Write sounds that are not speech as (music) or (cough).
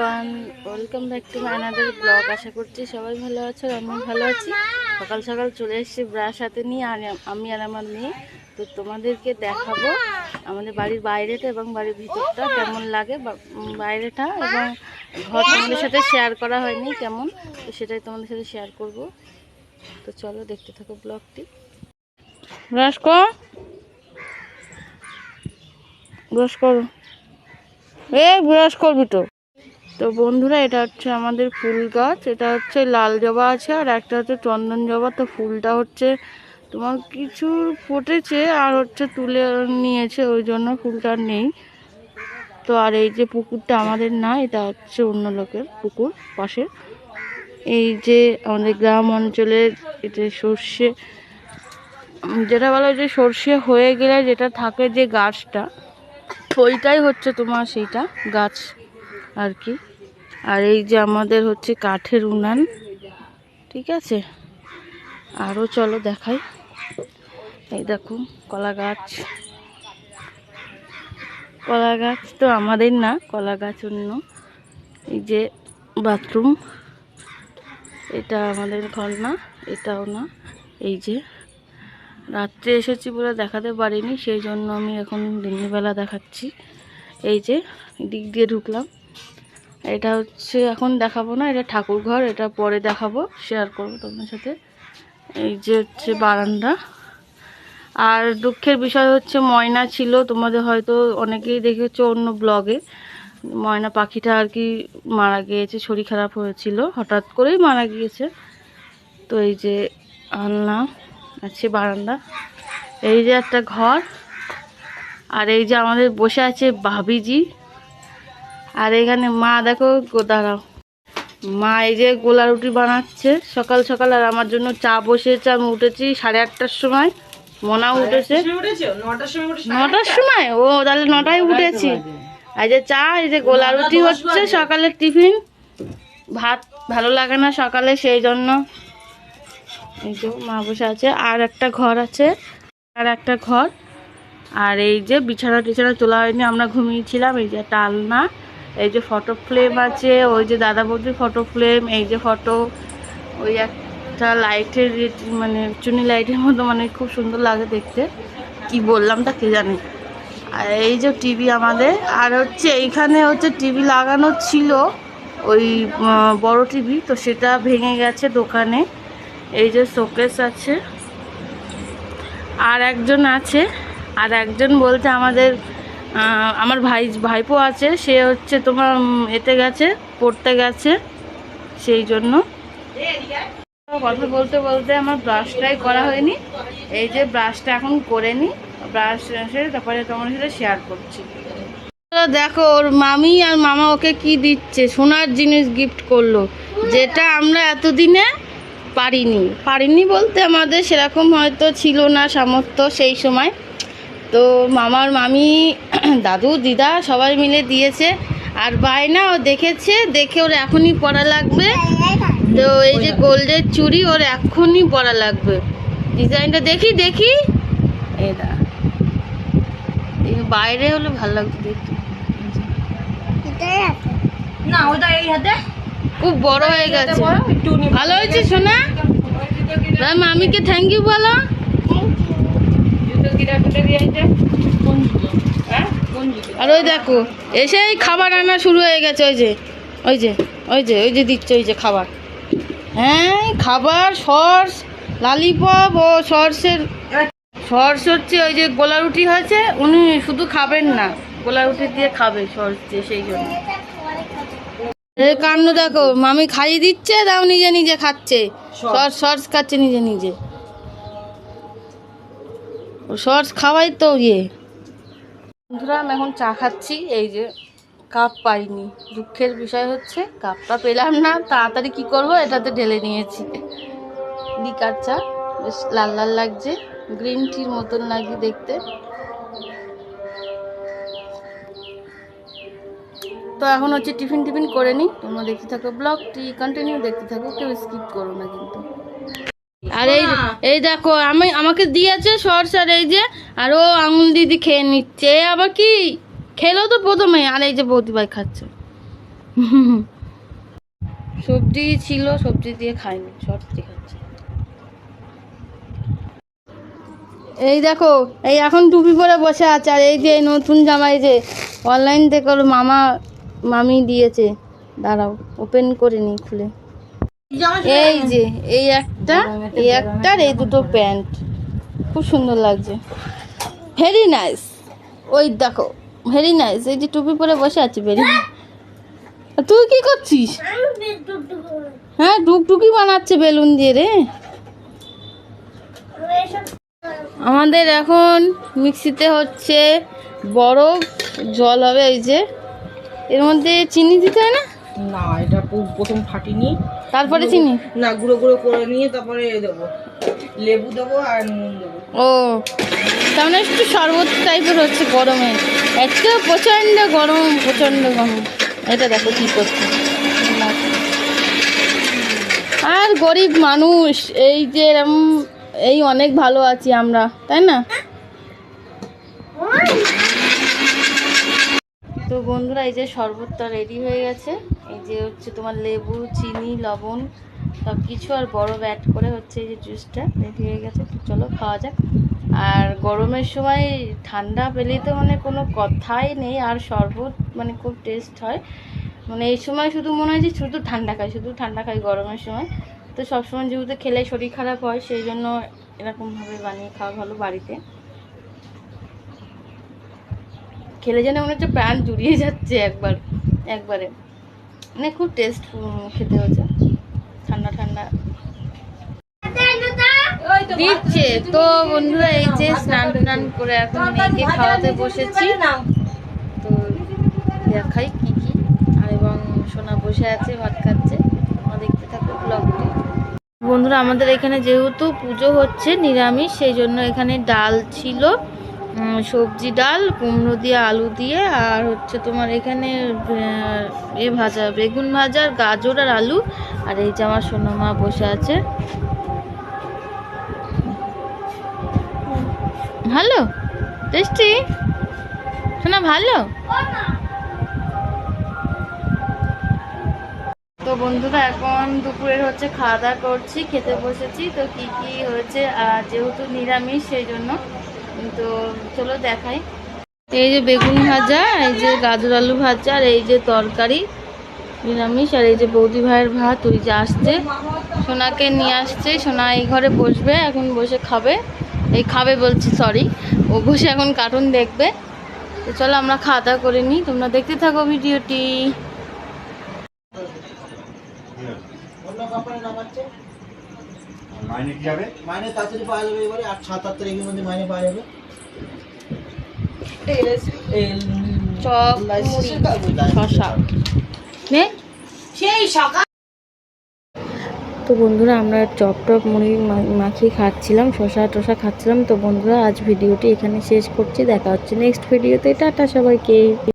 Everyone welcome back to my blog আশা করছি সবাই ভালো আছো আমি ভালো আছি। সকাল সকাল চলে এসেছি ব্রাশ হাতে নিয়ে, আর আমি আর আমার মেয়ে। তো তোমাদেরকে দেখাবো আমাদের বাড়ির বাইরেটা এবং বাড়ির ভিতরটা কেমন লাগে বাইরেটা এবং ঘর তোমাদের সাথে শেয়ার করা হয়নি কেমন, তো সেটাই তোমাদের সাথে শেয়ার করব। তো চলো দেখতে থাকো ব্লগটি ব্রাশ কর। ব্রাশ করো। এ ব্রাশ করবি তো। তো বন্ধুরা, এটা হচ্ছে আমাদের ফুল গাছ, এটা হচ্ছে লাল জবা আছে, আর একটা হচ্ছে চন্দন জবা। তো ফুলটা হচ্ছে তোমার কিছু ফুটেছে, আর হচ্ছে তুলে নিয়েছে, ওই জন্য ফুলটা নেই। তো আর এই যে পুকুরটা আমাদের না, এটা হচ্ছে অন্য লোকের পুকুর পাশে এই যে আমাদের গ্রাম অঞ্চলের এটা সর্ষে, যেটা বলা যে সর্ষে হয়ে গেলে যেটা থাকে যে গাছটা, ওইটাই হচ্ছে তোমার সেইটা গাছ আর কি। আর এই যে আমাদের হচ্ছে কাঠের উনান, ঠিক আছে? আরও চলো দেখাই। এই দেখো, কলা গাছ। কলা গাছ তো আমাদের না, কলা গাছ অন্য। এই যে বাথরুম, এটা আমাদের ঘর না, এটাও না। এই যে রাত্রে এসেছি বলে দেখাতে পারিনি, সেই জন্য আমি এখন দিনের বেলা দেখাচ্ছি। এই যে দিক দিয়ে ঢুকলাম। এটা হচ্ছে এখন দেখাবো না, এটা ঠাকুর ঘর এটা পরে দেখাবো শেয়ার করব তোমার সাথে। এই যে হচ্ছে বারান্দা। আর দুঃখের বিষয় হচ্ছে ময়না ছিল, তোমাদের হয়তো অনেকেই দেখেছ অন্য ব্লগে। ময়না পাখিটা আর কি মারা গিয়েছে, শরীর খারাপ হয়েছিল, হঠাৎ করেই মারা গিয়েছে। তো এই যে আনলাম, আছে বারান্দা। এই যে একটা ঘর, আর এই যে আমাদের বসে আছে ভাবিজি। আর এখানে মা দেখো গো- দাঁড়াও। মা এই যে গোলা রুটি বানাচ্ছে। সকাল সকাল আর আমার জন্য চা বসিয়েছে। আমি উঠেছি সাড়ে আটটার সময়। মনাও উঠেছে। নটার সময় ও তাহলে নটায় উঠেছি। এই যে চা এই যে গোলা রুটি হচ্ছে সকালের টিফিন। ভাত ভালো লাগে না সকালে সেই জন্য। এই যে মা বসে আছে। আর একটা ঘর আছে। আর একটা ঘর। আর এই যে বিছানা টিছানা তোলা হয়নি আমরা ঘুমিয়েছিলাম। এই যে একটা আলনা এই যে ফটো ফ্রেম আছে, ওই যে দাদা বৌদির ফটো ফ্রেম এই যে ফটো ওই একটা লাইটের মানে চুনি লাইটের মতো মানে খুব সুন্দর লাগে দেখতে। কি বললাম তা কে জানে? আর এই যে টিভি আমাদের, আর হচ্ছে এইখানে হচ্ছে টিভি লাগানো ছিল, ওই বড় টিভি তো সেটা ভেঙে গেছে দোকানে। এই যে শোকেস আছে। আর একজন আছে, আর একজন বলতে আমাদের আমার ভাই, ভাইপো আছে, সে হচ্ছে তোমার এতে গেছে, পড়তে গেছে, সেই জন্য। কথা বলতে বলতে আমার ব্রাশটাই করা হয়নি। এই যে ব্রাশটা এখন করে নি ব্রাশ এসে তারপরে তোমার সাথে শেয়ার করছি। দেখো, ওর মামি আর মামা ওকে কি দিচ্ছে? সোনার জিনিস গিফট করল, যেটা আমরা এতদিনে পারিনি। পারিনি বলতে আমাদের সেরকম হয়তো ছিল না সামর্থ্য সেই সময়। তো মামার মামি (clears throat) দাদু দিদা সবাই মিলে দিয়েছে। আর বায়না ও দেখেছে দেখে ওর এখনই পড়া লাগবে। তো এই যে গোল্ডের চুড়ি ওর এখনই পড়া লাগবে। ডিজাইনটা দেখি দেখি। এটা বাইরে হলে ভালো লাগতো দেখতে। না ওটা এই হাতে। খুব বড় হয়ে গেছে। ভালো হয়েছে সোনা? মামিকে থ্যাংক ইউ বলো। আর ওই দেখো এসেই খাবার আনা শুরু হয়ে গেছে ওই যে ওই যে ওই যে ওই যে দিচ্ছে ওই যে খাবার। হ্যাঁ খাবার সস লালিপপ ও সর্ষের সর্ষ হচ্ছে ওই যে গোলা রুটি হয়েছে উনি শুধু খাবেন না গোলা রুটি দিয়ে খাবে সর্ষ দিয়ে সেই জন্য। কাণ্ড দেখো মামি খাইয়ে দিচ্ছে তাও নিজে নিজে খাচ্ছে। সস খাচ্ছে নিজে নিজে। সস খাওয়াই তো ইয়ে। বন্ধুরা, আমি এখন চা খাচ্ছি। এই যে কাপ পাইনি। দুঃখের বিষয় হচ্ছে, কাপটা পেলাম না। তাড়াতাড়ি কি করব, এটাতে ঢেলে নিয়েছি। লিকার চা। বেশ লাল লাল লাগছে। গ্রিন টির মতন লাগে দেখতে। তো এখন হচ্ছে টিফিন টিফিন করে নিই। তোমরা দেখতে থাকো ব্লগটি। কন্টিনিউ দেখতে থাকো। কেউ স্কিপ করো না কিন্তু। আর এই এই দেখো আমি আমাকে দিয়েছে সর্ষ আর এই যে আর ও আঙুল দিদি খেয়ে নিচ্ছে। আবার কি? খেলো তো প্রথমে আর এই যে বৌদি ভাই খাচ্ছে। সবজি ছিল সবজি দিয়ে খাইনি সবজি খাচ্ছে। এই দেখো এই এখন টুপি পরে বসে আছে আর এই যে নতুন জামাই যে অনলাইন থেকে ওর মামা মামি দিয়েছে। দাঁড়াও ওপেন করে নি খুলে। এই যে এই একটা এই একটা আর এই দুটো প্যান্ট। খুব সুন্দর লাগছে। ভেরি নাইস ওই দেখো ভেরি নাইস এই যে টুপি পরে বসে আছে ভেরি তুই কি করছিস? হ্যাঁ টুকটুকি বানাচ্ছে বেলুন দিয়ে রে। আমাদের এখন মিক্সিতে হচ্ছে বরফ জল হবে এই যে। এর মধ্যে চিনি দিতে হয় না? না এটা প্রথম ফাটিনি। তারপরে চিনি? না গুঁড়ো গুঁড়ো করে নিয়ে তারপরে দেবো। লেবু দেবো আর নুন দেবো। ও তার মানে একটু শরবত টাইপের হচ্ছে গরমে। আজকে প্রচণ্ড গরম প্রচণ্ড গরম। এটা দেখো কি করছে। আর গরিব মানুষ এই যে এরম এই অনেক ভালো আছি আমরা তাই না? তো বন্ধুরা, এই যে শরবতটা রেডি হয়ে গেছে। এই যে হচ্ছে তোমার লেবু, চিনি, লবণ সব কিছু আর বরফ অ্যাড করে হচ্ছে এই যে জুসটা রেডি হয়ে গেছে। তো চলো খাওয়া যাক। আর গরমের সময় ঠান্ডা পেলেই তো মানে কোনো কথাই নেই, আর শরবত মানে খুব টেস্ট হয়। মানে এই সময় শুধু মনে হয় যে শুধু ঠান্ডা খাই, শুধু ঠান্ডা খাই গরমের সময়। তো সবসময় যেহেতু খেলে শরীর খারাপ হয়, সেই জন্য এরকমভাবে বানিয়ে খাওয়া ভালো বাড়িতে। খেলে যেন মনে হচ্ছে প্রাণ জুড়িয়ে যাচ্ছে একবার, একবারে। মানে খুব টেস্ট খেতে হচ্ছে ঠান্ডা ঠান্ডা। দিচ্ছে। তো বন্ধুরা, এই যে স্নান টান করে এখন মেয়েকে খাওয়াতে বসেছি। তো দেখাই কি কি। এবং সোনা বসে আছে, ভাত খাচ্ছে। দেখতে থাকো ব্লগটি বন্ধুরা, আমাদের এখানে যেহেতু পুজো হচ্ছে নিরামিষ, সেই জন্য এখানে ডাল ছিল। সবজি ডাল, কুমড়ো দিয়ে আলু দিয়ে, আর হচ্ছে তোমার এখানে এ ভাজা, বেগুন ভাজা, আর গাজর আর আলু, আর এই যে আমার সোনামা বসে আছে। ভালো? টেস্টি? শোনা ভালো? তো বন্ধুরা, এখন দুপুরের হচ্ছে খাওয়া দাওয়া করছি, খেতে বসেছি, তো কি কি হয়েছে, আর যেহেতু নিরামিষ, সেই জন্য তো চলো দেখাই। এই যে বেগুন ভাজা, এই যে গাজর আলু ভাজা, আর এই যে তরকারি, নিরামিষ, আর এই যে বৌদি ভাইয়ের ভাত, ওই যে আসছে। সোনাকে নিয়ে আসছে, সোনা এই ঘরে বসবে, এখন বসে খাবে। এই খাবে বলছি সরি ও বসে এখন কার্টুন দেখবে। তো চলো আমরা খাওয়া দাওয়া করে নিই। তোমরা দেখতে থাকো ভিডিওটি। মাইনে কি যাবে মাইনে তাড়াতাড়ি পাওয়া যাবে এবারে আর সাত আট তারিখের মধ্যে মাইনে পাওয়া যাবে। চপ শশা সেই সকাল তো বন্ধুরা আমরা চপ টপ মুড়ি মাখিয়ে খাচ্ছিলাম শশা টশা খাচ্ছিলাম। তো বন্ধুরা আজ ভিডিওটি এখানে শেষ করছি। দেখা হচ্ছে নেক্সট ভিডিওতে। টাটা সবাইকে।